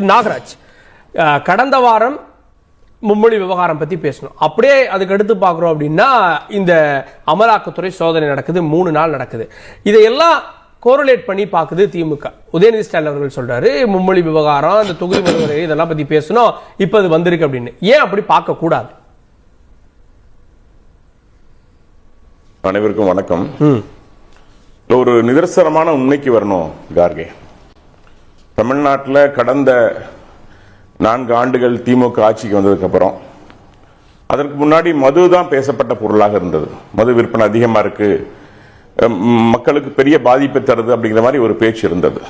நாகராஜ் கடந்த வாரம் மும்மொழி விவகாரம் பத்தி பேசணும். அப்படியே அதுக்கு அடுத்து பார்க்குறோம் அப்படின்னா இந்த அமலாக்கத்துறை சோதனை நடக்குது மூணு நாள் நடக்குது. இதையெல்லாம் கோரலேட் பண்ணி பார்க்குது திமுக. உதயநிதி ஸ்டாலின் அவர்கள் சொல்றாரு மும்மொழி விவகாரம் இந்த தொகுதி மறுவரை இதெல்லாம் பத்தி பேசணும் இப்போ அது வந்திருக்கு அப்படின்னு. ஏன் அப்படி பார்க்க கூடாது? அனைவருக்கும் வணக்கம். ஒரு நிதர்சனமான உண்மைக்கு வரணும் கார்கே. தமிழ்நாட்டில் கடந்த நான்கு ஆண்டுகள் திமுக ஆட்சிக்கு வந்ததுக்கு அப்புறம் அதற்கு முன்னாடி மது தான் பேசப்பட்ட பொருளாக இருந்தது. மது விற்பனை அதிகமா இருக்கு. மக்களுக்கு பெரிய பாதிப்பை தருது அப்படிங்கிற மாதிரி ஒரு பேச்சு இருந்தது.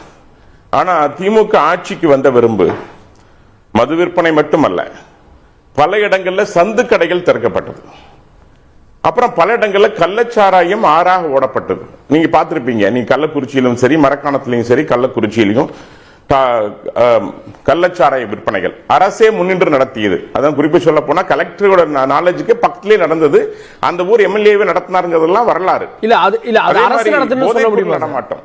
ஆனா திமுக ஆட்சிக்கு வந்த விரும்பு மது விற்பனை மட்டுமல்ல பல இடங்கள்ல சந்து கடைகள் திறக்கப்பட்டது. அப்புறம் பல இடங்கள்ல கள்ளச்சாராயம் ஆறாக ஓடப்பட்டது. நீங்க பார்த்திருப்பீங்க நீங்க கள்ளக்குறிச்சியிலும் சரி மரக்காணத்திலையும் சரி கள்ளக்குறிச்சியிலையும் கள்ளச்சாராய விற்பனைகள். அரசே முன்னின்று நடத்தியது. அதான் குறிப்பா சொல்ல போனா கலெக்டரோட நாலேஜுக்கு பக்கத்திலே நடந்தது. அந்த ஊர் எம்எல்ஏவே நடத்தினாருங்கிறதெல்லாம் வரலாறு. இல்ல அது இல்ல அது அதே அரசு மாதிரி நடத்துன்னு சொல்ல போதைப் பொருள் முடியுமா சார்? நடமாட்டம்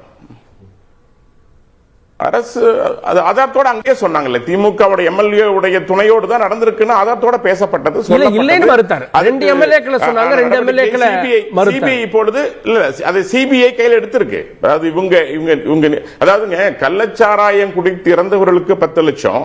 அரசு அது ஆதாரத்தோட அங்கேயே சொன்னாங்கல்ல திமுகவுடைய எம்எல்ஏ உடைய துணையோடு தான் நடந்திருக்குன்னு ஆதாரத்தோட பேசப்பட்டது. இல்லைன்னு மறுத்தாரு. ரெண்டு MLA க்களை சொன்னாங்க, ரெண்டு நடவடிக்கை MLA க்களை CBI மறுத்தாரு. CBI இப்பொழுது இல்ல அது சிபிஐ கையில எடுத்திருக்கு அதாவது இவங்க இவங்க இவங்க அதாவதுங்க கள்ளச்சாராயம் குடித்து இறந்தவர்களுக்கு பத்து லட்சம்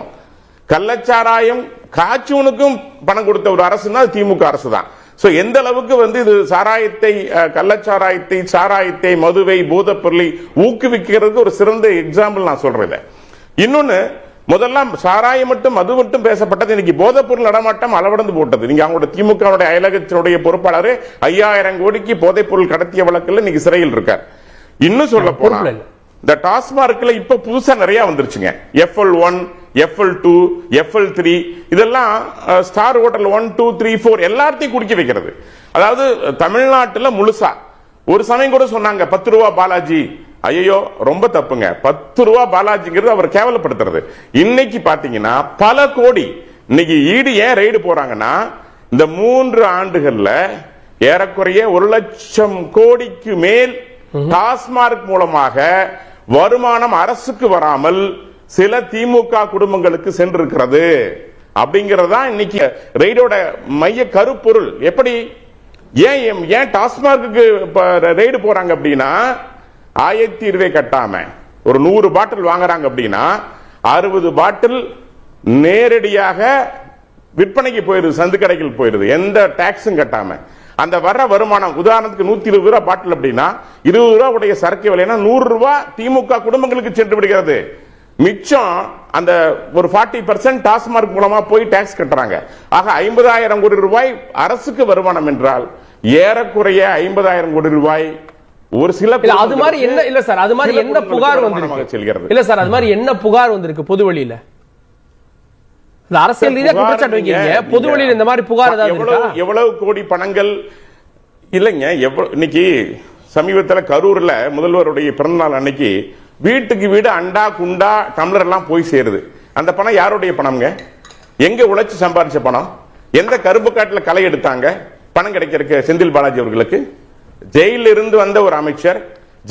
கள்ளச்சாராயம் காய்ச்சவனுக்கும் பணம் கொடுத்த ஒரு அரசுனா அது திமுக அரசு தான் சோ எந்த அளவுக்கு வந்து இது சாராயத்தை கள்ளச்சாராயத்தை சாராயத்தை மதுவை போதைப் பொருளை ஊக்குவிக்கிறதுக்கு ஒரு சிறந்த எக்ஸாம்பிள் நான் சொல்றேன் இதை. இன்னொன்னு முதல்ல சாராயம் மட்டும் மது மட்டும் பேசப்பட்டது இன்னைக்கு போதைப் பொருள் நடமாட்டம் அளவடந்து போட்டது நீங்க அவங்களோட திமுகவுடைய அயலகத்தினுடைய பொறுப்பாளர் ஐயாயிரம் கோடிக்கு போதைப் பொருள் கடத்திய வழக்குல இன்னைக்கு சிறையில் இருக்கார் இன்னும் சொல்ல போனா. இந்த டாஸ்மார்க்ல இப்ப புதுசா நிறைய வந்துருச்சுங்க FL one FL two FL three இதெல்லாம் star hotel one two three four எல்லாத்தையும் குடிக்க வைக்கிறது. அதாவது தமிழ்நாட்டுல முழுசா. ஒரு சமயம் கூட சொன்னாங்க பத்து ரூபா பாலாஜி. ஐயோ ரொம்ப தப்புங்க. பத்து ரூபா பாலாஜிங்கிறது அவர் கேவலப்படுத்துறது. இன்னைக்கு பாத்தீங்கன்னா பல கோடி. இன்னைக்கு ஈடு ஏன் ரைடு போறாங்கன்னா இந்த மூன்று ஆண்டுகள்ல ஏறக்குறைய ஒரு லட்சம் கோடிக்கு மேல் டாஸ்மார்க் மூலமாக வருமானம் அரசுக்கு வராமல் சில திமுக குடும்பங்களுக்கு சென்றிருக்கிறது. அப்படிங்கறதா இன்னைக்கு ரெய்டோட மைய கருப்பொருள். எப்படி? ஏன் எம்- ஏன் டாஸ்மார்க்கு ரெய்டு போறாங்க அப்படின்னா ஆயிரத்தி இருபது கட்டாம ஒரு நூறு பாட்டில் வாங்குறாங்க அப்படின்னா அறுபது பாட்டில் நேரடியாக விற்பனைக்கு போயிருது சந்து கடைகள் போயிருது எந்த டாக்ஸும் கட்டாம. அந்த வர்ற வருமானம் உதாரணத்துக்கு நூத்தி இருபது ரூபாய் பாட்டில் அப்படின்னா இருபது ரூபாய் உடைய சரக்கு விலைனா நூறு ரூபாய் திமுக குடும்பங்களுக்கு சென்று விடுகிறது. மிச்சம் அந்த ஒரு ஃபார்ட்டி பர்சன்ட் டாஸ்மார்க் மூலமா போய் டாக்ஸ் கட்டுறாங்க. ஆக ஐம்பதாயிரம் கோடி ரூபாய் அரசுக்கு வருமானம் என்றால் ஏறக்குறைய ஐம்பதாயிரம் கோடி ரூபாய் ஒரு சில அது மாதிரி என்ன இல்ல சார் அது மாதிரி என்ன புகார் வந்திருக்கு? செல்கிறது. இல்ல சார் அது மாதிரி என்ன புகார் வந்திருக்கு பொது வழியில இந்த அரசியல் ரீதியா குற்றச்சாட்டு வைக்கிறீங்க. பொது வழியில இந்த மாதிரி புகார் ஏதாவது எவ்வளவு கோடி பணங்கள் இல்லைங்க. எவ்வளவு இன்னைக்கு சமீபத்துல கரூர்ல முதல்வருடைய பிறந்தநாள் அன்னைக்கு வீட்டுக்கு வீடு அண்டா குண்டா டம்ளர் எல்லாம் போய் சேருது. அந்த பணம் யாருடைய பணம்ங்க? எங்க உழைச்சி சம்பாதிச்ச பணம்? எந்த கருப்பு காட்டுல களை எடுத்தாங்க? பணம் கிடைக்கிறதுக்கு செந்தில் பாலாஜி அவர்களுக்கு? ஜெயில இருந்து வந்த ஒரு அமைச்சர்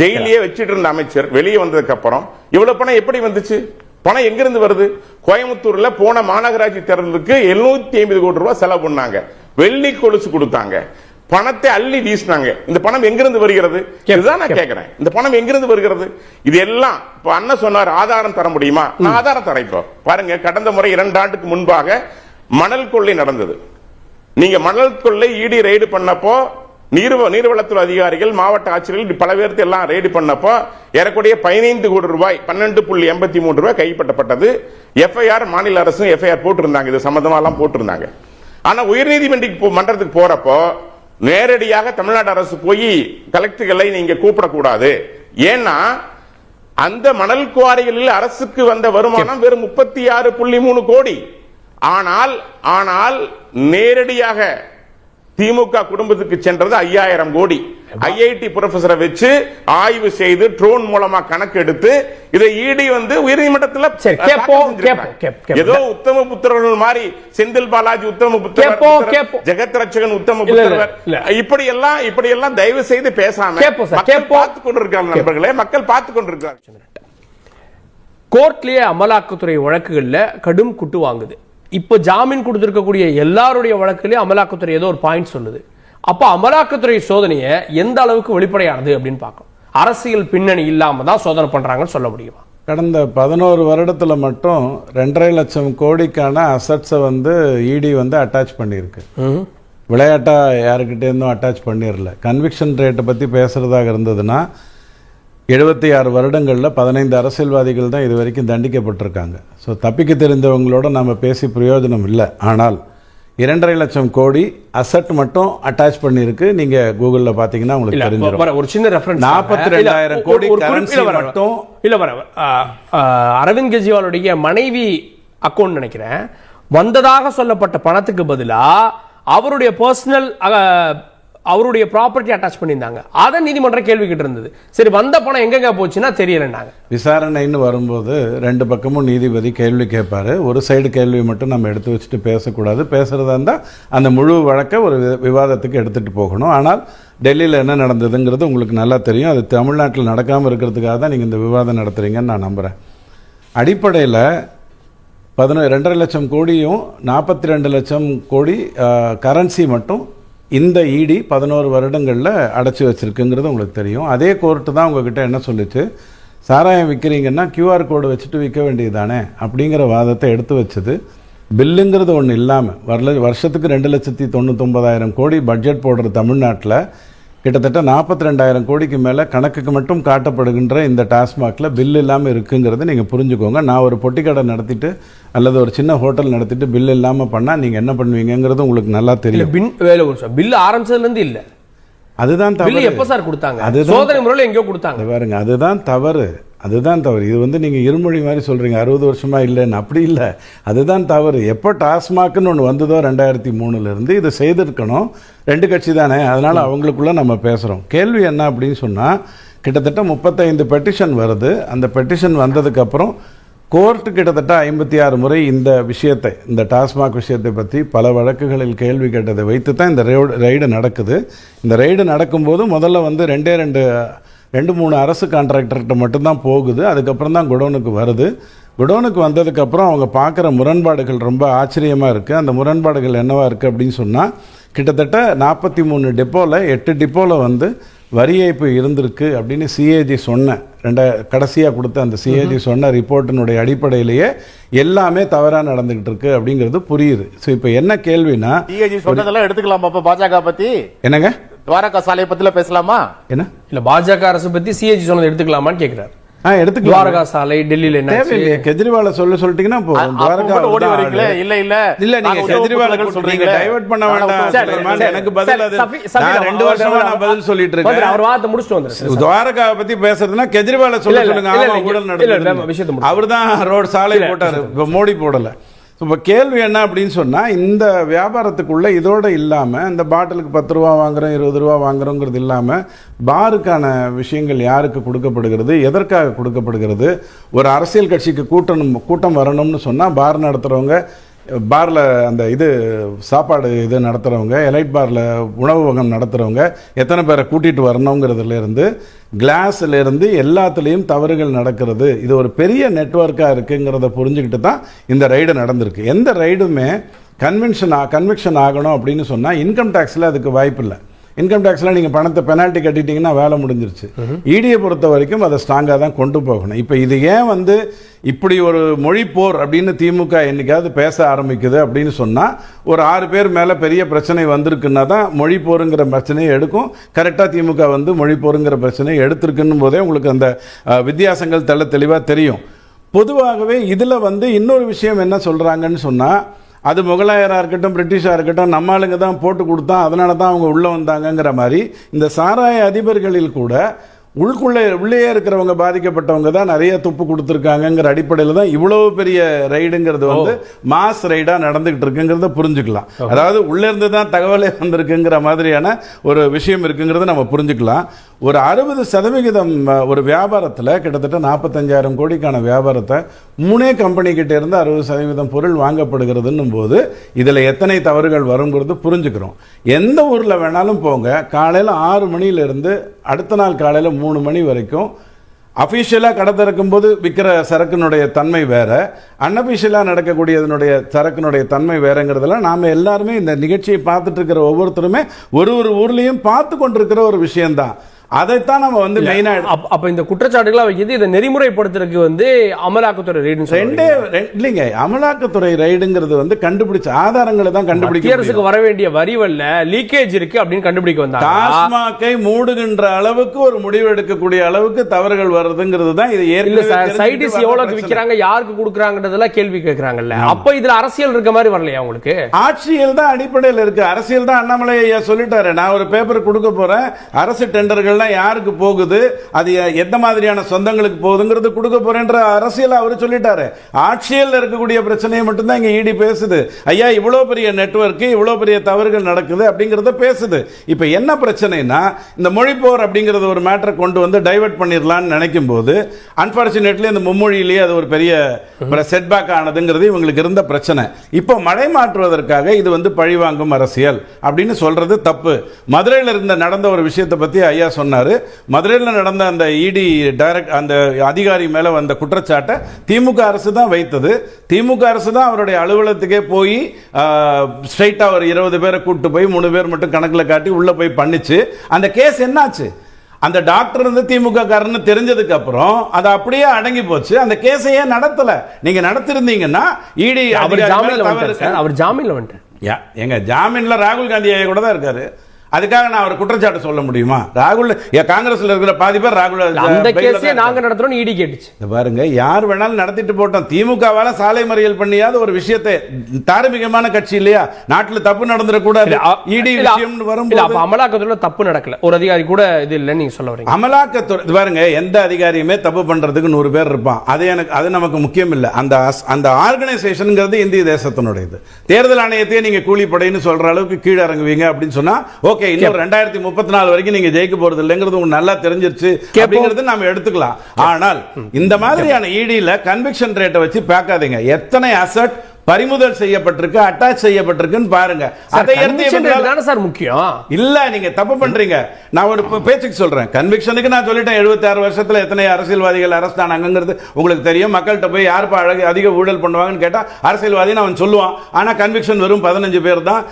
ஜெயிலேயே வச்சிட்டு இருந்த அமைச்சர் வெளியே வந்ததுக்கு அப்புறம் இவ்வளவு பணம் எப்படி வந்துச்சு? பணம் எங்க இருந்து வருது? கோயம்புத்தூர்ல போன மாநகராட்சி தேர்தலுக்கு 750 ஐம்பது கோடி ரூபாய் செலவு பண்ணாங்க. வெள்ளி கொலுசு கொடுத்தாங்க. பணத்தை அள்ளி வீசினாங்க. இந்த பணம் எங்கிருந்து வருகிறது? இதுதான் நான் கேட்கிறேன். இந்த பணம் எங்கிருந்து வருகிறது? இது எல்லாம் இப்ப அண்ணன் சொன்னார் ஆதாரம் தர முடியுமா? நான் ஆதாரம் தரேன் இப்போ. பாருங்க கடந்த முறை இரண்டு ஆண்டுக்கு முன்பாக மணல் கொள்ளை நடந்தது. நீங்க மணல் கொள்ளை இடி ரெய்டு பண்ணப்போ நீர் நீர்வளத்துறை அதிகாரிகள் மாவட்ட ஆட்சியர்கள் பல பேர்த்து எல்லாம் ரெய்டு பண்ணப்போ ஏறக்குறைய பதினைந்து கோடி ரூபாய் பன்னெண்டு புள்ளி எண்பத்தி மூணு ரூபாய் கைப்பற்றப்பட்டது. எஃப்ஐஆர் மாநில அரசும் எஃப்ஐஆர் போட்டிருந்தாங்க. இது சம்பந்தமா எல்லாம் போட்டிருந்தாங்க. ஆனா உயர்நீதிமன்றத்துக்கு மன்றத்துக்கு போறப்போ நேரடியாக தமிழ்நாடு அரசு போய் கலெக்டர்களை நீங்க கூப்பிடக்கூடாது. ஏன்னா அந்த மணல் குவாரிகளில் அரசுக்கு வந்த வருமானம் வெறும் முப்பத்தி ஆறு புள்ளி மூணு கோடி. ஆனால் ஆனால் நேரடியாக திமுக குடும்பத்துக்கு சென்றது ஐயாயிரம் கோடி ஐஐடி ப்ரொஃபசரை வச்சு ஆய்வு செய்து ட்ரோன் மூலமா கணக்கு எடுத்து இதை ஈடி வந்து உயர்நீதிமன்றத்தில். ஏதோ உத்தம புத்திரர்கள் மாதிரி செந்தில் பாலாஜி உத்தம புத்திரர். ஜெகத் ரட்சகன் உத்தம புத்திரர். இப்படி எல்லாம் இப்படி எல்லாம் தயவு செய்து பேசாம மக்கள். பார்த்து கொண்டிருக்காங்க நண்பர்களே மக்கள் பார்த்து கொண்டிருக்காங்க கோர்ட்லயே அமலாக்கத்துறை வழக்குகள்ல கடும் குட்டு வாங்குது இப்போ ஜாமீன் கொடுத்திருக்கக்கூடிய எல்லாருடைய வழக்குலயும் அமலாக்கத்துறை ஏதோ ஒரு பாயிண்ட் சொல்லுது. அப்ப அமலாக்கத்துறை சோதனையை எந்த அளவுக்கு வெளிப்படையானது அப்படின்னு பார்க்கணும். அரசியல் பின்னணி இல்லாம தான் சோதனை பண்றாங்கன்னு சொல்ல முடியுமா? கடந்த பதினோரு வருடத்துல மட்டும் ரெண்டரை லட்சம் கோடிக்கான அசட்ஸை வந்து இடி வந்து அட்டாச் பண்ணியிருக்கு. விளையாட்டா யாருக்கிட்ட இருந்தும் அட்டாச் பண்ணிடல கன்விக்ஷன் ரேட்டை பற்றி பேசுகிறதாக இருந்ததுன்னா எழுபத்தி ஆறு வருடங்களில் பதினைந்து அரசியல்வாதிகள் தான் இது வரைக்கும் தண்டிக்கப்பட்டிருக்காங்க. ஸோ தப்பிக்க தெரிந்தவங்களோட நம்ம பேசி பிரயோஜனம் இல்லை. ஆனால் இரண்டரை லட்சம் கோடி அசட் மட்டும் அட்டாச் பண்ணியிருக்கு. நீங்கள் கூகுளில் பார்த்தீங்கன்னா உங்களுக்கு தெரிஞ்சிடும் ஒரு சின்ன ரெஃபரன்ஸ் 42,000 கோடி currency மட்டும் இல்ல வர அரவிந்த் கெஜ்ரிவாலுடைய மனைவி அக்கௌண்ட் நினைக்கிறேன். வந்ததாக சொல்லப்பட்ட பணத்துக்கு பதிலா அவருடைய பர்சனல் அவருடைய ப்ராப்பர்ட்டி அட்டாச் பண்ணியிருந்தாங்க. அதை நீதிமன்றம் கேள்வி கிட்ட இருந்தது சரி வந்த பணம் எங்கெங்க போச்சுன்னா தெரியலன்னாங்க. விசாரணைன்னு வரும்போது ரெண்டு பக்கமும் நீதிபதி கேள்வி கேட்பாரு. ஒரு சைடு கேள்வி மட்டும் நம்ம எடுத்து வச்சுட்டு பேசக்கூடாது. பேசுறதா இருந்தால் அந்த முழு வழக்கை ஒரு வி- விவாதத்துக்கு எடுத்துட்டு போகணும். ஆனால் டெல்லியில் என்ன நடந்ததுங்கிறது உங்களுக்கு நல்லா தெரியும். அது தமிழ்நாட்டில் நடக்காமல் இருக்கிறதுக்காக தான் நீங்கள் இந்த விவாதம் நடத்துறீங்கன்னு நான் நம்புகிறேன் அடிப்படையில் பதினொன்று ரெண்டரை லட்சம் கோடியும் நாற்பத்தி ரெண்டு லட்சம் கோடி கரன்சி மட்டும் இந்த இடி பதினோரு வருடங்களில் அடைச்சி வச்சிருக்குங்கிறது உங்களுக்கு தெரியும். அதே கோர்ட்டு தான் உங்ககிட்ட என்ன சொல்லிச்சு? சாராயம் விற்கிறீங்கன்னா கியூஆர் கோடு வச்சுட்டு விற்க வேண்டியதானே அப்படிங்கிற வாதத்தை எடுத்து வச்சது. பில்லுங்கிறது ஒன்று இல்லாமல் வரல வருஷத்துக்கு ரெண்டு லட்சத்தி தொண்ணூத்தொம்பதாயிரம் கோடி பட்ஜெட் போடுற தமிழ்நாட்டில் கிட்டத்தட்ட நாற்பத்தி ரெண்டாயிரம் கோடிக்கு மேலே கணக்குக்கு மட்டும் காட்டப்படுகின்ற இந்த டாஸ்மாகில் பில் இல்லாமல் இருக்குங்கிறத நீங்கள் புரிஞ்சுக்கோங்க. நான் ஒரு பொட்டிக்கடை நடத்திட்டு அல்லது ஒரு சின்ன ஹோட்டல் நடத்திட்டு பில் இல்லாமல் பண்ணால் நீங்கள் என்ன பண்ணுவீங்கங்கிறது உங்களுக்கு நல்லா தெரியும். பின் வேலை பில் ஆரம்பிச்சதுல இருந்து இல்ல. அதுதான் தவறு. எப்ப சார் கொடுத்தாங்க? அதுதான் சோதனை முறையில் எங்கேயோ கொடுத்தாங்க. அது பாருங்க அதுதான் தவறு. அதுதான் தவறு. இது வந்து நீங்கள் இருமொழி மாதிரி சொல்கிறீங்க அறுபது வருஷமாக இல்லைன்னு. அப்படி இல்லை. அதுதான் தவறு. எப்போ டாஸ்மாக்னு ஒன்று வந்ததோ ரெண்டாயிரத்தி மூணுலேருந்து இதை செய்திருக்கணும். ரெண்டு கட்சி தானே. அதனால் அவங்களுக்குள்ளே நம்ம பேசுகிறோம் கேள்வி என்ன அப்படின்னு சொன்னால் கிட்டத்தட்ட முப்பத்தைந்து பெட்டிஷன் வருது. அந்த பெட்டிஷன் வந்ததுக்கப்புறம் கோர்ட்டு கிட்டத்தட்ட ஐம்பத்தி ஆறு முறை இந்த விஷயத்தை இந்த டாஸ்மாக் விஷயத்தை பற்றி பல வழக்குகளில் கேள்வி கேட்டதை வைத்து தான் இந்த ரைடு ரைடு நடக்குது. இந்த ரைடு நடக்கும்போது முதல்ல வந்து ரெண்டே ரெண்டு ரெண்டு மூணு அரசு கான்ட்ராக்டர்கிட்ட மட்டும்தான் போகுது. அதுக்கப்புறம் தான் குடோனுக்கு வருது. குடோனுக்கு வந்ததுக்கப்புறம் அவங்க பார்க்குற முரண்பாடுகள் ரொம்ப ஆச்சரியமாக இருக்குது அந்த முரண்பாடுகள் என்னவா இருக்குது அப்படின்னு சொன்னால் கிட்டத்தட்ட நாற்பத்தி மூணு டெப்போவில் எட்டு டிப்போவில் வந்து வரி ஏய்ப்பு இருந்திருக்கு அப்படின்னு சிஏஜி சொன்ன ரெண்ட கடைசியாக கொடுத்த அந்த சிஏஜி சொன்ன ரிப்போர்ட்டினுடைய அடிப்படையிலேயே எல்லாமே தவறாக நடந்துகிட்டு இருக்கு அப்படிங்கிறது புரியுது. ஸோ இப்போ என்ன கேள்வினா டிஏஜி சொன்னதெல்லாம் எடுத்துக்கலாமா அப்ப பாஜக பத்தி? என்னங்க? துவாரகா சாலையை பத்தில பேசலாமா? என்ன? இல்ல பாஜக அரசு பத்தி சிஏஜி சொன்னதை எடுத்துக்கலாமான்னு கேக்குறாரு. ஆ எடுத்துக்கலாம். துவாரகா சாலை டெல்லியில என்ன கெஜ்ரிவால சொல்ல சொல்லிட்டீங்கன்னா ஓடி வரீங்களே. இல்ல இல்ல. இல்ல நீங்க கெஜ்ரிவால சொல்றீங்க. டைவர்ட் பண்ண வேண்டாம். எனக்கு பதில் அது. நான் ரெண்டு வருஷமா நான் பதில் சொல்லிட்டு இருக்கேன். அவர் வாதத்தை முடிச்சுட்டு வந்துரு பத்தி பேசுறதுன்னா கெஜ்ரிவால சொல்ல சொல்லுங்க. ஆமா இல்ல, நடந்தது விஷயத்தை முடிச்சு. அவர் தான் ரோடு சாலை போட்டாரு. இப்ப மோடி போடல. இப்போ கேள்வி என்ன அப்படின்னு சொன்னால் இந்த வியாபாரத்துக்குள்ளே இதோடு இல்லாமல் இந்த பாட்டிலுக்கு பத்து ரூபா வாங்குறோம் இருபது ரூபா வாங்குறோங்கிறது இல்லாமல் பாருக்கான விஷயங்கள் யாருக்கு கொடுக்கப்படுகிறது எதற்காக கொடுக்கப்படுகிறது ஒரு அரசியல் கட்சிக்கு கூட்டணும் கூட்டம் வரணும்னு சொன்னால் பார் நடத்துகிறவங்க பாரில் அந்த இது சாப்பாடு இது நடத்துகிறவங்க எலைட் பாரில் உணவகம் நடத்துகிறவங்க எத்தனை பேரை கூட்டிகிட்டு வரணுங்கிறதுலேருந்து கிளாஸ்லேருந்து எல்லாத்துலேயும் தவறுகள் நடக்கிறது. இது ஒரு பெரிய நெட்வொர்க்காக இருக்குங்கிறத புரிஞ்சுக்கிட்டு தான் இந்த ரைடு நடந்திருக்கு. எந்த ரைடுமே கன்வென்ஷன் கன்விக்ஷன் ஆகணும் அப்படின்னு சொன்னால் இன்கம் டேக்ஸில் அதுக்கு வாய்ப்பு இல்லை இன்கம் டேக்ஸில் நீங்கள் பணத்தை பெனால்ட்டி கட்டிட்டீங்கன்னா வேலை முடிஞ்சிருச்சு. இடியை பொறுத்த வரைக்கும் அதை ஸ்ட்ராங்காக தான் கொண்டு போகணும். இப்போ இது ஏன் வந்து இப்படி ஒரு மொழி போர் அப்படின்னு திமுக என்னைக்காவது பேச ஆரம்பிக்குது அப்படின்னு சொன்னால் ஒரு ஆறு பேர் மேலே பெரிய பிரச்சனை வந்திருக்குன்னா தான் மொழி போருங்கிற பிரச்சனையை எடுக்கும். கரெக்டாக திமுக வந்து மொழி போருங்கிற பிரச்சனையை எடுத்திருக்குன்னும் போதே உங்களுக்கு அந்த வித்தியாசங்கள் தெள்ள தெளிவாக தெரியும். பொதுவாகவே இதில் வந்து இன்னொரு விஷயம் என்ன சொல்கிறாங்கன்னு சொன்னால் அது முகலாயராக இருக்கட்டும் பிரிட்டிஷாக இருக்கட்டும் நம்ம ஆளுங்க தான் போட்டு கொடுத்தா அதனால தான் அவங்க உள்ளே வந்தாங்கங்கிற மாதிரி இந்த சாராய அதிபர்களில் கூட உள்குள்ளே உள்ளே இருக்கிறவங்க பாதிக்கப்பட்டவங்க தான் நிறைய துப்பு கொடுத்துருக்காங்கங்கிற அடிப்படையில் தான் இவ்வளவு பெரிய ரைடுங்கிறது வந்து மாஸ் ரைடாக நடந்துகிட்டு இருக்குங்கிறத புரிஞ்சுக்கலாம். அதாவது உள்ளே இருந்து தான் தகவலே வந்திருக்குங்கிற மாதிரியான ஒரு விஷயம் இருக்குங்கிறத நம்ம புரிஞ்சுக்கலாம். ஒரு அறுபது சதவிகிதம் ஒரு வியாபாரத்தில் கிட்டத்தட்ட நாற்பத்தஞ்சாயிரம் கோடிக்கான வியாபாரத்தை மூணே கம்பெனிக்கிட்ட இருந்து அறுபது சதவீதம் பொருள் வாங்கப்படுகிறதுன்னும் போது இதில் எத்தனை தவறுகள் வருங்கிறது புரிஞ்சுக்கிறோம். எந்த ஊரில் வேணாலும் போங்க. காலையில் ஆறு மணியிலிருந்து அடுத்த நாள் காலையில் மூணு மணி வரைக்கும் அஃபிஷியலாக கடை திறக்கும்போது விற்கிற சரக்கினுடைய தன்மை வேறு. அன்அஃபிஷியலாக நடக்கக்கூடியதனுடைய சரக்கினுடைய தன்மை வேறங்கிறதுல நாம் எல்லாருமே இந்த நிகழ்ச்சியை பார்த்துட்டு இருக்கிற ஒவ்வொருத்தருமே ஒரு ஒரு ஊர்லேயும் பார்த்து கொண்டிருக்கிற ஒரு விஷயந்தான் அதைத்தான் நம்ம வந்து மெயினாக அப்ப- இந்த குற்றச்சாட்டுகளை வைக்கிறது இதை நெறிமுறைப்படுத்துறதுக்கு வந்து அமலாக்கத்துறை ரெய்டுன்னு ரெண்டே இல்லைங்க அமலாக்கத்துறை ரைடுங்கிறது வந்து கண்டுபிடிச்ச ஆதாரங்களை தான் கண்டுபிடிக்க. அரசுக்கு வர வேண்டிய வரி வல்ல லீக்கேஜ் இருக்கு அப்படின்னு கண்டுபிடிக்க வந்தாங்க டாஸ்மாகை மூடுகின்ற அளவுக்கு ஒரு முடிவு எடுக்கக்கூடிய அளவுக்கு தவறுகள் வருதுங்கிறது தான் இது ஏற்கனவே சைடிஸ் எவ்வளவுக்கு பிரச்சனை. விக்கிறாங்க யாருக்கு கொடுக்குறாங்கன்றதெல்லாம் கேள்வி கேட்கறாங்கல்ல அப்ப இதுல அரசியல் இருக்க மாதிரி வரலையா உங்களுக்கு? ஆட்சியில் தான் அடிப்படையில் இருக்கு. அரசியல் தான் அண்ணாமலை ஐயா சொல்லிட்டாரு. நான் ஒரு பேப்பர் கொடுக்க போறேன். அரசு டெண்டர்கள்லாம் யாருக்கு போகுது? அது எந்த மாதிரியான சொந்தங்களுக்கு போகுதுங்கிறது கொடுக்க போறேன்ற அரசியல் அவர் சொல்லிட்டாரு. ஆட்சியில் இருக்கக்கூடிய பிரச்சனையை மட்டும்தான் இங்க ஈடி பேசுது. ஐயா இவ்வளவு பெரிய நெட்வொர்க் இவ்வளவு பெரிய தவறுகள் நடக்குது அப்படிங்கிறத பேசுது. இப்ப என்ன பிரச்சனைனா இந்த மொழிப்போர் அப்படிங்கறது ஒரு மேட்டரை கொண்டு வந்து டைவர்ட் பண்ணிடலான்னு நினைக்கும் போது அன்பார்ச்சுனேட்லி இந்த மும்மொழியிலேயே அது ஒரு பெரிய செட்பேக் ஆனதுங்கிறது இவங்களுக்கு இருந்த பிரச்சனை. இப்போ மழை மாற்றுவதற்காக இது வந்து பழிவாங்கும் அரசியல் அப்படின்னு சொல்றது தப்பு. மதுரையில் இருந்த நடந்த ஒரு விஷயத்தை பத்தி ஐயா சொன்னாரு. மதுரையில் நடந்த அந்த இடி டைரக்ட் அந்த அதிகாரி மேல வந்த குற்றச்சாட்டை திமுக அரசு தான் வைத்தது. திமுக அரசு தான் அவருடைய அலுவலகத்துக்கே போய் ஸ்ட்ரைட்டா ஒரு இருபது பேரை கூட்டு போய் மூணு பேர் மட்டும் கணக்கில் காட்டி உள்ள போய் பண்ணிச்சு. அந்த கேஸ் என்னாச்சு? அந்த டாக்டர் வந்து திமுக காரன்னு தெரிஞ்சதுக்கு அப்புறம் அது அப்படியே அடங்கி போச்சு. அந்த கேஸையே நடத்தல? நீங்க நடத்திருந்தீங்கன்னா இடி அவர் அதிகாரி ஜாமீன்ல அவர் ஜாமீன்ல வந்துட்டார். யா, எங்க ஜாமீன்ல ராகுல் காந்தி ஐயா கூட தான் இருக்காரு. அதுக்காக நான் அவர் குற்றச்சாட்டு சொல்ல முடியுமா? ராகுல் காங்கிரஸ்ல இருக்கிற பாதி பேர் ராகுல் அந்த கேஸே நாங்க நடத்துறோம் இடி கேட்டுச்சு. இந்த பாருங்க யார் வேணாலும் நடத்திட்டு போட்டோம். திமுகவால சாலை மறியல் பண்ணியாத ஒரு விஷயத்தை தார்மீகமான கட்சி இல்லையா? நாட்டுல தப்பு நடந்துடக்கூடாது. இல்ல, இடி இல்ல, விஷயம்னு இல்ல, அப்ப வரும்போது அமலாக்கத்துறையில தப்பு நடக்கல. ஒரு அதிகாரி கூட இது இல்லைன்னு நீங்க சொல்ல வரீங்க. அமலாக்கத்துறை பாருங்க எந்த அதிகாரியுமே தப்பு பண்றதுக்கு நூறு பேர் இருப்பான். அது எனக்கு அது நமக்கு முக்கியம் இல்லை. அந்த அந்த ஆர்கனைசேஷன்ங்கிறது இந்திய தேசத்தினுடையது. தேர்தல் ஆணையத்தையே நீங்க கூலிப்படைன்னு சொல்ற அளவுக்கு கீழே இறங்குவீங்க அப்படின்னு சொன்னா ஓகே இன்னும் ரெண்டாயிரத்தி முப்பத்தி நாலு வரைக்கும் நீங்க ஜெயிக்க போறது இல்லைங்கிறது உங்களுக்கு நல்லா தெரிஞ்சிருச்சு. அப்படிங்கிறது நாம எடுத்துக்கலாம். ஆனால் இந்த மாதிரியான இடியில கன்விக்ஷன் ரேட்டை வச்சு பார்க்காதீங்க. எத்தனை அசட் பறிமுதல் செய்யப்பட்டிருக்கு அட்டாச் செய்யப்பட்டிருக்குன்னு பாருங்க. அதை சார் முக்கியம். இல்ல நீங்க தப்பு பண்றீங்க. நான் ஒரு பேச்சுக்கு சொல்றேன். கன்விக்ஷனுக்கு நான் சொல்லிட்டேன் 76 வருஷத்துல எத்தனை அரசியல்வாதிகள் அரஸ்ட் ஆனாங்கிறது உங்களுக்கு தெரியும். மக்கள்கிட்ட போய் யாருப்பா அழகு அதிக ஊழல் பண்ணுவாங்கன்னு கேட்டா அரசியல்வாதி அவன் சொல்லுவான். ஆனா கன்விக்ஷன் வெறும் பதினஞ்சு பேர் தான்.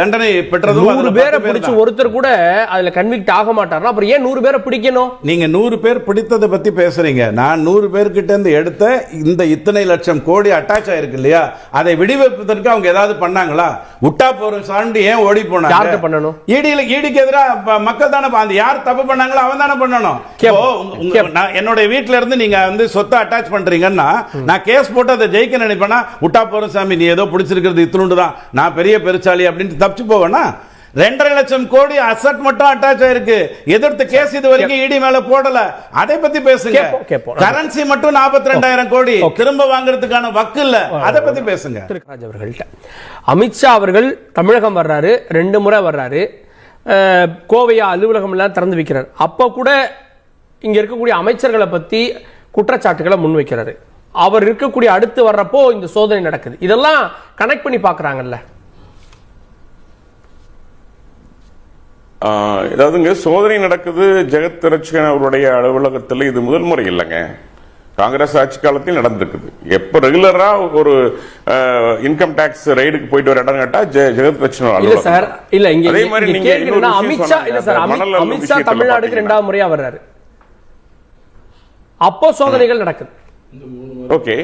தண்டனை பெற்றதும் நூறு பேரை பிடிச்சு. ஒருத்தர் கூட அதுல கன்விக்ட் ஆக மாட்டாருன்னா அப்புறம் ஏன் நூறு பேரை பிடிக்கணும்? நீங்க நூறு பேர் பிடித்ததை பத்தி பேசுறீங்க. நான் நூறு பேர்கிட்ட இருந்து எடுத்த இந்த இத்தனை லட்சம் கோடி அட்டாச் ஆயிருக்கு இல்லையா? அதை விடுவிப்பதற்கு அவங்க ஏதாவது பண்ணாங்களா விட்டா போறோம் சாண்டி ஏன் ஓடி போனாங்க பண்ணணும்? ஈடியில ஈடிக்கு எதிராக மக்கள் தானே அந்த யார் தப்பு பண்ணாங்களோ அவன் தானே பண்ணணும் கேப்போம். இப்போ உங்க- உங்க- கேப்போம். நான் என்னோட வீட்ல இருந்து நீங்க வந்து சொத்தை அட்டாச் பண்றீங்கன்னா நான் கேஸ் போட்டு அதை ஜெயிக்க நினைப்பேனா விட்டா போறோம் சாமி நீ ஏதோ பிடிச்சிருக்கிறது இத்தினுண்டு தான் நான் பெரிய பெருச்சாளி அப்படின்ட்டு தப்பிச்சு போவேனா ரெண்டரை லட்சம் கோடி அசட் மட்டும் அட்டாச் ஆயிருக்கு. எதிர்த்து கேஸ் இது வரைக்கும் இடி மேல போடல. அதை பத்தி பேசுங்க. கரன்சி மட்டும் 42000 ரெண்டாயிரம் கோடி. திரும்ப வாங்குறதுக்கான வக்கு இல்ல. அதை பத்தி பேசுங்க. திருக்கராஜ் அவர்கள்ட்ட. அமித்ஷா அவர்கள் தமிழகம் வர்றாரு. ரெண்டு முறை வர்றாரு. கோவையா அலுவலகம் எல்லாம் திறந்து வைக்கிறார். அப்போ கூட இங்க இருக்கக்கூடிய அமைச்சர்களை பத்தி குற்றச்சாட்டுகளை முன்வைக்கிறாரு. அவர் இருக்கக்கூடிய அடுத்து வர்றப்போ இந்த சோதனை நடக்குது. இதெல்லாம் கனெக்ட் பண்ணி பார்க்கறாங்கல்ல. ஏதாவதுங்க சோதனை நடக்குது ஜெகத் ரட்சகன் அவருடைய அலுவலகத்தில் இது முதல் முறை இல்லைங்க காங்கிரஸ் ஆட்சி காலத்தில் நடந்திருக்குது எப்ப ரெகுலரா ஒரு இன்கம் டாக்ஸ் ரைடுக்கு போயிட்டு வர இடம் கேட்டா ஜெ- ஜெகத் ரட்சகன் இல்ல அலுவலகம் சார். இல்ல இங்க அதே மாதிரி நீங்க அமித்ஷா. இல்ல சார் அமித்ஷா தமிழ்நாடுக்கு பாத்தீங்கன்னா. ரெண்டாவது முறையா வர்றாரு அப்போ சோதனைகள் நடக்குது ஓகே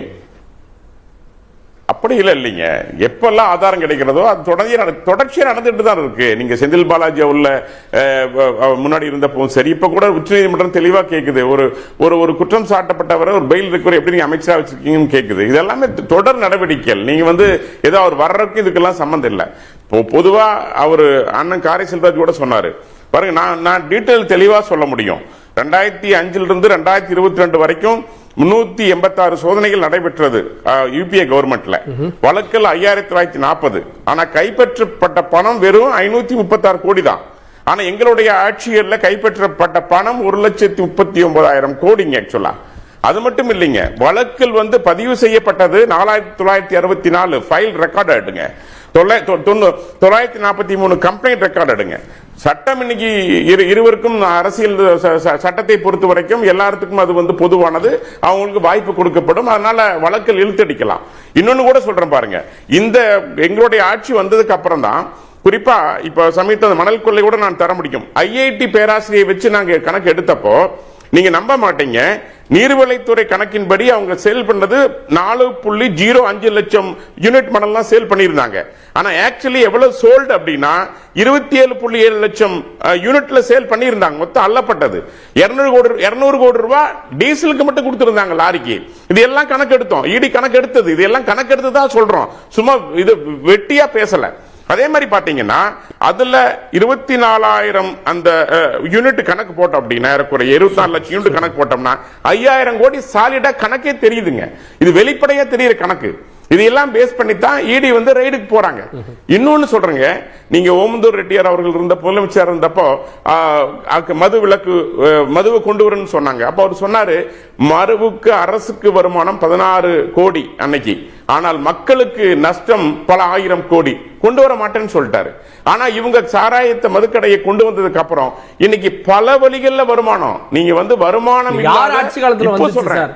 அப்படி இல்லை இல்லைங்க. எப்பெல்லாம் ஆதாரம் கிடைக்கிறதோ அது தொடர்ச்சியா நட- நடந்துட்டு தான் இருக்கு. நீங்க செந்தில் பாலாஜி உள்ள முன்னாடி இருந்தப்போ சரி இப்ப கூட உச்சநீதிமன்றம் தெளிவா கேக்குது. ஒரு ஒரு ஒரு குற்றம் சாட்டப்பட்டவரை ஒரு பெயில் இருக்கிற எப்படி நீங்க அமைச்சரா வச்சிருக்கீங்கன்னு கேக்குது. இதெல்லாமே தொடர் நடவடிக்கைகள். நீங்க வந்து ஏதோ அவர் வர்றதுக்கு இதுக்கெல்லாம் சம்மந்தம் இல்லை. இப்போ பொதுவா அவர் அண்ணன் காரை செல்வராஜ் கூட சொன்னாரு. பாருங்க நான் நான் டீட்டெயில் தெளிவா சொல்ல முடியும். ரெண்டாயிரத்தி அஞ்சிலிருந்து ரெண்டாயிரத்தி இருபத்தி ரெண்டு வரைக்கும் முன்னூத்தி எண்பத்தாறு சோதனைகள் நடைபெற்றது யூபிஏ கவர்மெண்ட்ல வழக்கில் ஐயாயிரத்தி தொள்ளாயிரத்தி நாற்பது. ஆனா கைப்பற்றப்பட்ட பணம் வெறும் ஐநூத்தி முப்பத்தாறு கோடி தான் ஆனா எங்களுடைய ஆட்சியர்ல கைப்பற்றப்பட்ட பணம் ஒரு லட்சத்தி முப்பத்தி ஒன்பதாயிரம் கோடிங்க ஆக்சுவலா அது மட்டும் இல்லைங்க. வழக்கில் வந்து பதிவு செய்யப்பட்டது நாலாயிரத்தி தொள்ளாயிரத்தி அறுபத்தி நாலு ஃபைல் ரெக்கார்டு ஆயிடுங்க தொள்ளாயிரத்தி நாற்பத்தி மூணு கம்ப்ளைண்ட் ரெக்கார்டு எடுங்க சட்டம் இன்னைக்கு இரு இருவருக்கும் அரசியல் ச- ச- சட்டத்தை பொறுத்த வரைக்கும் எல்லாத்துக்கும் அது வந்து பொதுவானது. அவங்களுக்கு வாய்ப்பு கொடுக்கப்படும். அதனால வழக்கில் இழுத்தடிக்கலாம். இன்னொன்னு கூட சொல்றேன் பாருங்க. இந்த எங்களுடைய ஆட்சி வந்ததுக்கு அப்புறம் தான் குறிப்பா இப்ப சமீப மணல் கொள்ளை கூட நான் தர முடியும். ஐஐடி பேராசிரியை வச்சு நாங்க கணக்கு எடுத்தப்போ நீங்க நம்ப மாட்டீங்க. நீர்வளைத்துறை கணக்கின்படி அவங்க சேல் பண்ணது நாலு புள்ளி ஜீரோ அஞ்சு லட்சம் யூனிட் மணல்லாம் சேல் பண்ணியிருந்தாங்க. ஆனா ஆக்சுவலி எவ்வளவு சோல்டு அப்படின்னா இருபத்தி ஏழு புள்ளி ஏழு லட்சம் யூனிட்ல சேல் பண்ணியிருந்தாங்க. மொத்தம் அல்லப்பட்டது இருநூறு கோடி இருநூறு கோடி ரூபாய் டீசலுக்கு மட்டும் கொடுத்துருந்தாங்க லாரிக்கு. இது எல்லாம் கணக்கு எடுத்தோம் இடி கணக்கு எடுத்தது இது எல்லாம் கணக்கு எடுத்து தான் சொல்றோம். சும்மா இது வெட்டியா பேசல. அதே மாதிரி பார்த்தீங்கன்னா அதில் இருபத்தி நாலாயிரம் அந்த யூனிட் கணக்கு போட்டோம் அப்படின்னா ஏறக்குறைய இருபத்தி நாலு லட்சம் யூனிட் கணக்கு போட்டோம்னா ஐயாயிரம் கோடி சாலிடா கணக்கே தெரியுதுங்க. இது வெளிப்படையா தெரியுற கணக்கு. இது எல்லாம் பேஸ் பண்ணி தான் இடி வந்து ரைடுக்கு போறாங்க. இன்னொன்னு சொல்றேங்க நீங்க ஓமந்தூர் ரெட்டியார் அவர்கள் இருந்த முதலமைச்சர் இருந்தப்போ மது விலக்கு மதுவை கொண்டு வரணும்னு சொன்னாங்க. அப்ப அவர் சொன்னாரு மருவுக்கு அரசுக்கு வருமானம் பதினாறு கோடி அன்னைக்கு. ஆனால் மக்களுக்கு நஷ்டம் பல ஆயிரம் கோடி. கொண்டு வர மாட்டேன்னு சொல்லிட்டாரு. ஆனா இவங்க சாராயத்தை மதுக்கடையை கொண்டு வந்ததுக்கு அப்புறம் இன்னைக்கு பல வழிகள்ல வருமானம். நீங்க வந்து வருமானம் யார் ஆட்சி காலத்துல சொல்றேன்.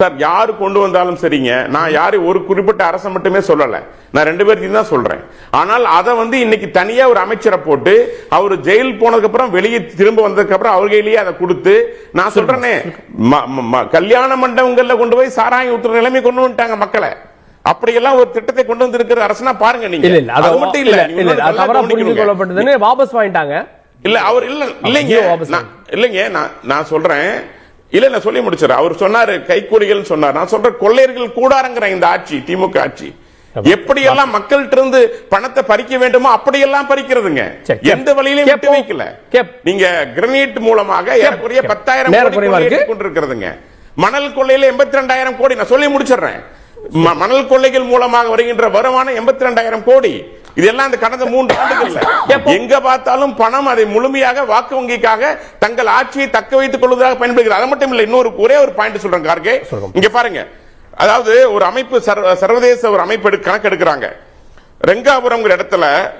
சார்? யார் கொண்டு வந்தாலும் சரிங்க. நான் யாரு ஒரு குறிப்பிட்ட அரசை மட்டுமே சொல்லல. நான் ரெண்டு பேர்த்தையும் தான் சொல்றேன். ஆனால் அதை வந்து இன்னைக்கு தனியா ஒரு அமைச்சரை போட்டு அவர் ஜெயில் போனதுக்கு அப்புறம் வெளியே திரும்ப வந்ததுக்கு அப்புறம் அவர் கையிலேயே அதை கொடுத்து நான் ம- கல்யாண மண்டபங்கள்ல கொண்டு போய் சாராயம் ஊத்துற நிலைமை கொண்டு வந்துட்டாங்க மக்களை. அப்படியெல்லாம் ஒரு திட்டத்தை கொண்டு வந்திருக்கிற அரசுனா பாருங்க நீங்க. இல்ல அது மட்டும் இல்ல வாபஸ் வாங்கிட்டாங்க. இல்ல அவர் இல்ல இல்லைங்க இல்லைங்க நான் நான் சொல்றேன் இல்ல நான் சொல்லி முடிச்சிடறேன் அவர் சொன்னாரு கைக்கூலிகள் சொன்னார் நான் சொல்றேன் கொள்ளையர்கள் கூடாரங்கிற இந்த ஆட்சி திமுக ஆட்சி எப்படியெல்லாம் மக்கள்கிட்ட இருந்து பணத்தை பறிக்க வேண்டுமோ அப்படியெல்லாம் பறிக்கிறதுங்க. எந்த வழியிலும் விட்டு. வைக்கல. நீங்க கிரனைட் மூலமாக ஏறக்குறைய. பத்தாயிரம் கோடி கொண்டிருக்கிறதுங்க மணல் கொள்ளையில எண்பத்தி ரெண்டாயிரம் கோடி நான் சொல்லி முடிச்சிடுறேன் மணல் கொள்ளைகள் மூலமாக வருகின்ற வருமானம் எண்பத்தி ரெண்டாயிரம் கோடி. இதெல்லாம் இந்த கடந்த மூன்று ஆண்டுகள்ல? எங்க பார்த்தாலும் பணம் அதை முழுமையாக வாக்கு வங்கிக்காக தங்கள் ஆட்சியை தக்க வைத்துக் கொள்வதாக பயன்படுகிறது. அது மட்டும் இல்ல இன்னொரு ஒரே ஒரு பாயிண்ட் சொல்றேன் கார்கே. இங்க பாருங்க. அதாவது ஒரு அமைப்பு சர்வ- சர்வதேச ஒரு அமைப்பு கணக்கு எடுக்கிறாங்க ரெங்காபுரம்ங்கிற இடத்துல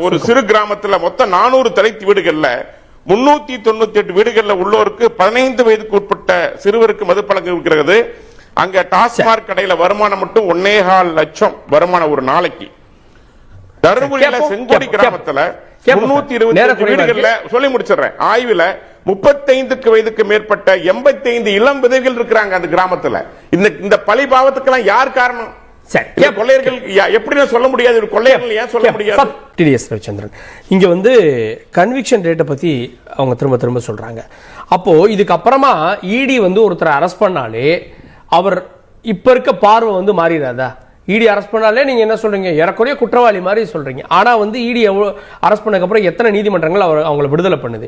ஒரு சிறு கிராமத்துல மொத்தம் நானூறு தலைத்து வீடுகள்ல முன்னூத்தி தொண்ணூத்தி எட்டு வீடுகள்ல உள்ளோருக்கு பதினைந்து வயதுக்கு உட்பட்ட சிறுவருக்கு மதுப்பழக்கம் இருக்கிறது. அங்க டாஸ்மாக் கடையில வருமானம் மட்டும் ஒன்னேகால் லட்சம் வருமானம் ஒரு நாளைக்கு. தருமபுரியில செங்கோடி கிராமத்துல முன்னூத்தி இருபத்தி வீடுகள்ல சொல்லி முடிச்சிடுறேன். ஆய்வுல முப்பத்தைந்துக்கு வயதுக்கு மேற்பட்ட எண்பத்தைந்து இளம் விதைகள் இருக்கிறாங்க அந்த கிராமத்துல. இந்த இந்த பழி பாவத்துக்கெல்லாம் யார் காரணம்? கொள்ளையர்கள் எப்படி சொல்ல முடியாது ஒரு கொள்ளையர்கள் ஏன் சொல்ல முடியாது? டிடிஎஸ் ரவிச்சந்திரன் இங்க வந்து கன்விக்ஷன் ரேட்டை பத்தி அவங்க திரும்ப திரும்ப சொல்றாங்க. அப்போ இதுக்கு அப்புறமா இடி வந்து ஒருத்தரை அரெஸ்ட் பண்ணாலே அவர் இப்போ இருக்க பார்வை வந்து மாறிடாதா? இடி அரெஸ்ட் பண்ணாலே நீங்கள் என்ன சொல்கிறீங்க ஏறக்குறைய குற்றவாளி மாதிரி சொல்கிறீங்க ஆனால் வந்து இடி எவ்வளோ அரெஸ்ட் பண்ணக்கப்புறம் எத்தனை நீதிமன்றங்கள் அவர் அவங்கள விடுதலை பண்ணுது?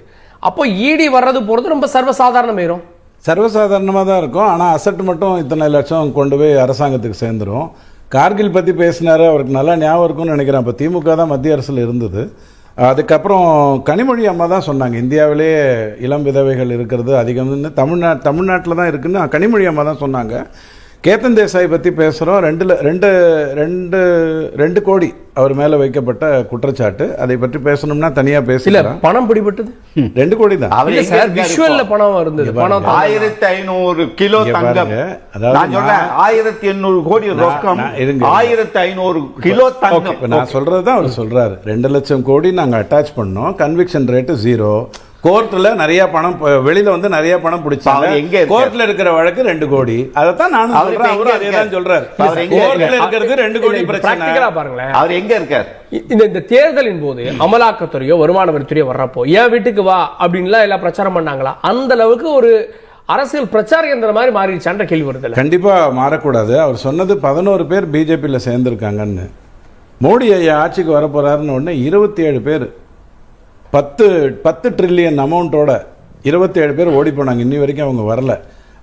அப்போ இடி வர்றது போகிறது ரொம்ப சர்வசாதாரணமாயிரும் சர்வசாதாரணமாக தான் இருக்கும். ஆனால் அசட் மட்டும் இத்தனை லட்சம் கொண்டு போய் அரசாங்கத்துக்கு சேர்ந்துரும். கார்கில் பற்றி பேசினார். அவருக்கு நல்லா ஞாபகம் இருக்கும்னு நினைக்கிறேன். அப்போ திமுக தான் மத்திய அரசில் இருந்தது. அதுக்கப்புறம் கனிமொழி அம்மா தான் சொன்னாங்க இந்தியாவிலே இளம் விதவைகள் இருக்கிறது அதிகம்னு. தமிழ்நாட் தமிழ்நாட்டில் தான் இருக்குன்னு கனிமொழி அம்மா தான் சொன்னாங்க. கேத்தன் தேசாய் பற்றி பேசுகிறோம் ரெண்டுல ரெண்டு ரெண்டு ரெண்டு கோடி அவர் மேலே வைக்கப்பட்ட குற்றச்சாட்டு. அதை பற்றி பேசணும்னா தனியாக இல்ல பேசலாம் பணம் பிடிபட்டது? ரெண்டு கோடி தான். சார் விஷுவல்ல? பணம் இருந்தது பணம். ஆயிரத்தி ஐநூறு கிலோ தங்கம். அதாவது ஆயிரத்தி எண்ணூறு கோடி ரொக்கம். ஆயிரத்தி ஐநூறு கிலோ தங்கம். நான் சொல்றது தான் அவர் சொல்றாரு. ரெண்டு லட்சம் கோடி நாங்க அட்டாச் பண்ணோம். கன்விக்ஷன் ரேட்டு ஜீரோ கோர்ட்ல நிறைய பணம் வெளியில வந்து நிறைய பணம் பிடிச்சாங்க. எங்க? கோர்ட்ல இருக்கிற வழக்கு ரெண்டு கோடி. அதைத்தான் நானும் அவர் இப்ப சொல்றேன் அவரும் அதே தான் இருக்காரு? சொல்றாரு. அவர் எங்க கோர்ட்ல இருக்காரு? இருக்கிறது ரெண்டு கோடி பிரச்சனை. பாருங்களேன். அவர் எங்க இருக்கார்? இந்த இந்த தேர்தலின் போது அமலாக்கத்துறையோ வருமான வரித்துறையோ வர்றப்போ என் வீட்டுக்கு வா அப்படின்லாம் எல்லாம் பிரச்சாரம் பண்ணாங்களா? அந்த அளவுக்கு ஒரு அரசியல் பிரச்சார இயந்திரம் மாதிரி மாறிடுச்சான்ற கேள்வி வருதுல்ல கண்டிப்பா மாறக்கூடாது. அவர் சொன்னது பதினோரு பேர் பிஜேபியில சேர்ந்திருக்காங்கன்னு. மோடி ஐயா ஆட்சிக்கு வர போறாருன்னு உடனே இருபத்தி ஏழு பேர் பத்து பத்து ட்ரில்லியன் அமௌண்ட்டோட இருபத்தேழு பேர் ஓடி போனாங்க. இன்னி வரைக்கும் அவங்க வரல.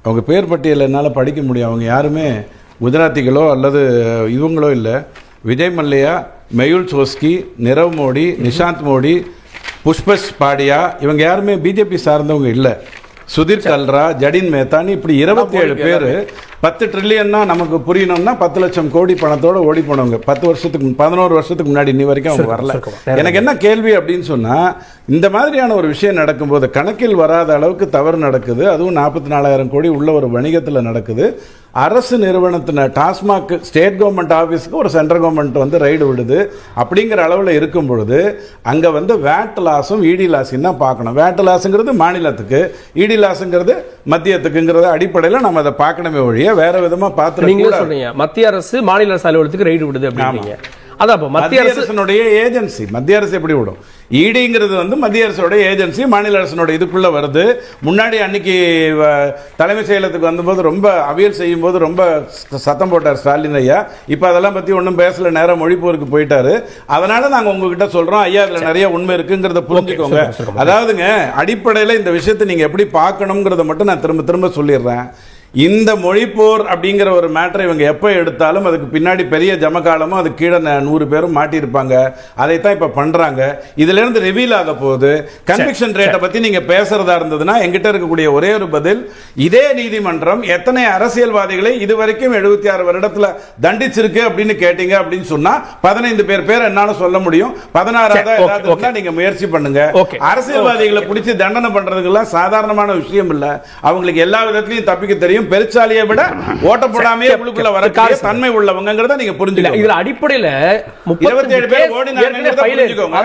அவங்க பேர் பட்டியல் என்னால் படிக்க முடியும். அவங்க யாருமே குஜராத்திகளோ அல்லது இவங்களோ இல்லை. விஜய் மல்லையா மெயுல் சோஸ்கி நிரவ் மோடி நிஷாந்த் மோடி புஷ்பஷ் பாடியா இவங்க யாருமே பிஜேபி சார்ந்தவங்க இல்லை. சுதீர் கல்ரா ஜடின் மேத்தான்னு இப்படி இருபத்தி ஏழு பேர் பத்து ட்ரில்லியன்னா நமக்கு புரியணும்னா பத்து லட்சம் கோடி பணத்தோட ஓடி போனவங்க. பத்து வருஷத்துக்கு பதினோரு வருஷத்துக்கு முன்னாடி இன்னி வரைக்கும் அவங்க வரல. எனக்கு என்ன கேள்வி அப்படின்னு சொன்னா இந்த மாதிரியான ஒரு விஷயம் நடக்கும்போது கணக்கில் வராத அளவுக்கு தவறு நடக்குது. அதுவும் நாற்பத்தி நாலாயிரம் கோடி உள்ள ஒரு வணிகத்தில் நடக்குது. அரசு நிறுவனத்தின டாஸ்மாக் ஸ்டேட் கவர்மெண்ட் ஆஃபீஸுக்கு ஒரு சென்ட்ரல் கவர்மெண்ட் வந்து ரைடு விடுது. அப்படிங்கிற அளவில் இருக்கும் பொழுது அங்கே வந்து வேட் லாஸும் இடி லாஸையும் தான் பார்க்கணும். வேட் லாஸுங்கிறது மாநிலத்துக்கு இடி லாஸுங்கிறது மத்தியத்துக்குங்கிறத அடிப்படையில் நம்ம அதை பார்க்கணுமே ஒழிய வேற விதமாக நீங்களே பார்த்து சொல்றீங்க. மத்திய அரசு மாநில அரசு அலுவலகத்துக்கு ரைடு விடுது அப்படின்றீங்க. அதான் மத்திய மத்திய அரசு அரசினுடைய ஏஜென்சி. மத்திய அரசு எப்படி விடும்? இடிங்கிறது வந்து மத்திய அரசோட ஏஜென்சி மாநில அரசினுடைய இதுக்குள்ள வருது. முன்னாடி அன்னைக்கு தலைமை செயலகத்துக்கு வந்தபோது ரொம்ப அவியல் செய்யும் போது ரொம்ப சத்தம் போட்டார் ஸ்டாலின் ஐயா. இப்போ அதெல்லாம் பத்தி ஒன்றும் பேசல நேரம் மொழிப்போருக்கு போயிட்டாரு. அதனால நாங்க உங்ககிட்ட சொல்றோம் ஐயா இதுல நிறைய உண்மை இருக்குங்கிறத புரிஞ்சுக்கோங்க. அதாவதுங்க அடிப்படையில் இந்த விஷயத்தை நீங்க எப்படி பார்க்கணுங்கிறத மட்டும் நான் திரும்ப திரும்ப சொல்லிடுறேன். இந்த மொழிப்போர் அப்படிங்கிற ஒரு மேட்டரை இவங்க எப்போ எடுத்தாலும் அதுக்கு பின்னாடி பெரிய ஜமகாலமும் அது கீழே நூறு பேரும் மாட்டியிருப்பாங்க. அதைத்தான் இப்போ பண்றாங்க. இதுல இருந்து ரிவீல் ஆக போகுது. கன்விக்ஷன் ரேட்டை பத்தி நீங்க பேசுறதா இருந்ததுன்னா எங்கிட்ட இருக்கக்கூடிய ஒரே ஒரு பதில் இதே நீதிமன்றம் எத்தனை அரசியல்வாதிகளை இதுவரைக்கும் எழுபத்தி ஆறு வருடத்துல தண்டிச்சிருக்கு அப்படின்னு கேட்டீங்க அப்படின்னு சொன்னா பதினைந்து பேர் பேர் என்னால சொல்ல முடியும். பதினாறாவது சரி, okay, ஏதாவது இருந்தா நீங்க முயற்சி பண்ணுங்க. அரசியல்வாதிகளை பிடிச்சி தண்டனை பண்றதுக்கெல்லாம் சாதாரணமான விஷயம் இல்ல. அவங்களுக்கு எல்லா விதத்திலையும் தப்பிக்க தெரியும். பெருச்சாலியை விட ஓட்ட போடாமையே உள்ளுக்குள்ள வரக்கூடிய தன்மை உள்ளவங்கிறத நீங்க புரிஞ்சுக்கலாம் இதுல அடிப்படையில 27 பேர் ஓடினாங்கங்கிறத ஃபைல் புரிஞ்சுக்கோங்க.